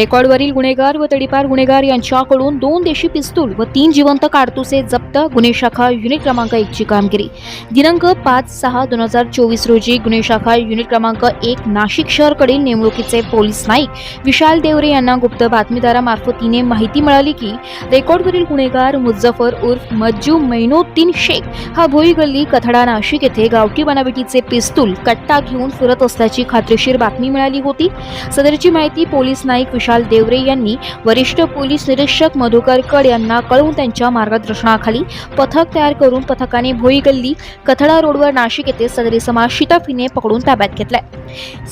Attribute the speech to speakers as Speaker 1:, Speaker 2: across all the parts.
Speaker 1: रेकॉर्डवरील गुन्हेगार व तडीपार गुन्हेगार यांच्याकडून दोन देशी पिस्तूल व तीन जिवंत काडतुसे जप्त गुन्हे शाखा युनिट क्रमांक एकची कामगिरी दिनांक पाच सहा दोन हजार चोवीस रोजी गुन्हे शाखा युनिट क्रमांक एक नाशिक शहरकडील नेमणुकीचे पोलीस नाईक विशाल देवरे यांना गुप्त बातमीदारामार्फतीने माहिती मिळाली की रेकॉर्डवरील गुन्हेगार मुझ्झफर उर्फ मज्जू मैनोद्दीन शेख हा भोई गल्ली कथडा नाशिक येथे गावठी बनावटीचे पिस्तूल कट्टा घेऊन फिरत असल्याची खात्रीशीर बातमी मिळाली होती. सदरची माहिती पोलीस नाईक विशाल देवरे यांनी वरिष्ठ पोलीस निरीक्षक मधुकर कड यांना कळवून त्यांच्या मार्गदर्शनाखाली पथक तयार करून पथकाने भोई गल्ली कथडा रोडवर नाशिक येथे सदरी समाज शिताफीने पकडून ताब्यात घेतलाय.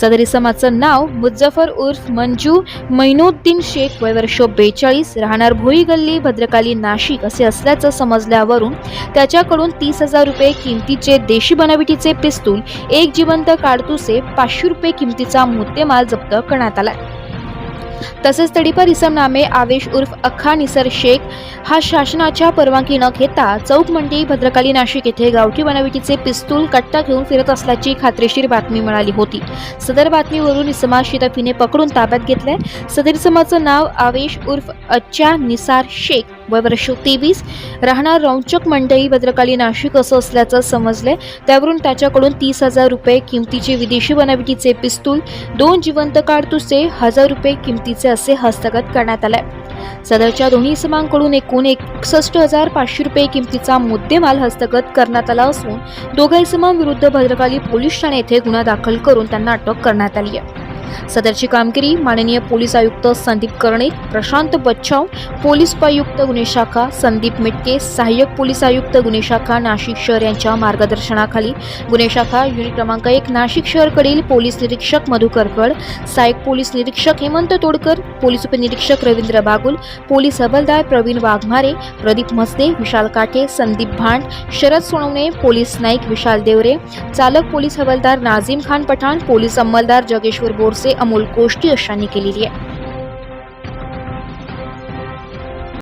Speaker 1: सदरी समाजचं नाव मुझ्झफर उर्फ मंजू मैनुद्दीन शेख वय वर्ष बेचाळीस राहणार भोई गल्ली भद्रकाली नाशिक असे असल्याचं समजल्यावरून त्याच्याकडून तीस हजार रुपये किमतीचे देशी बनावटीचे पिस्तूल एक जिवंत काडतुसे पाचशे रुपये किमतीचा मुद्देमाल जप्त करण्यात आला तसेच तडीपर इसमनामे आवेश उर्फ अख्खा निसर शेख हा शासनाच्या परवानगी न घेता चौक मंडी भद्रकाली नाशिक येथे गावठी बनावटीचे पिस्तूल कट्टा घेऊन फिरत असल्याची खात्रीशीर बातमी मिळाली होती. सदर बातमीवरून इसमा शिताफीने पकडून ताब्यात घेतलाय. सदर इसमाचं नाव आवेश उर्फ अच्छा निसार शेख. वय वर्ष तेवीस. राहणार रौचक मंडई भद्रकाली नाशिक असं असल्याचं समजलंय. त्यावरून त्याच्याकडून तीस हजार रुपये किमतीचे विदेशी बनावटीचे पिस्तूल दोन जिवंत काडतुसे हजार रुपये किमतीचे असे हस्तगत करण्यात आले सदरच्या दोन्ही समांकडून एकूण एकसष्ट हजार पाचशे रुपये किमतीचा मुद्देमाल हस्तगत करण्यात आला असून दोघा इसमांविरुद्ध भद्रकाली पोलीस ठाणे येथे गुन्हा दाखल करून त्यांना अटक करण्यात आली आहे. सदरची कामगिरी माननीय पोलीस आयुक्त संदीप कर्णिक प्रशांत बच्चाव पोलीस उपायुक्त गुन्हे शाखा संदीप मिटके सहाय्यक पोलीस आयुक्त गुन्हे शाखा नाशिक शहर यांच्या मार्गदर्शनाखाली गुन्हे शाखा युनिट क्रमांक एक नाशिक शहरकडील पोलीस निरीक्षक मधुकर कड सहाय्यक पोलीस निरीक्षक हेमंत तोडकर पोलीस उपनिरीक्षक रवींद्र बागुल पोलीस हवालदार प्रवीण वाघमारे प्रदीप मस्ते विशाल काठे संदीप भांड शरद सोनवणे पोलीस नाईक विशाल देवरे चालक पोलीस हवालदार नाझीम खान पठाण पोलीस अंमलदार जगेश्वर बोरसे अमोल कोष्टी अशांनी केलेली आहे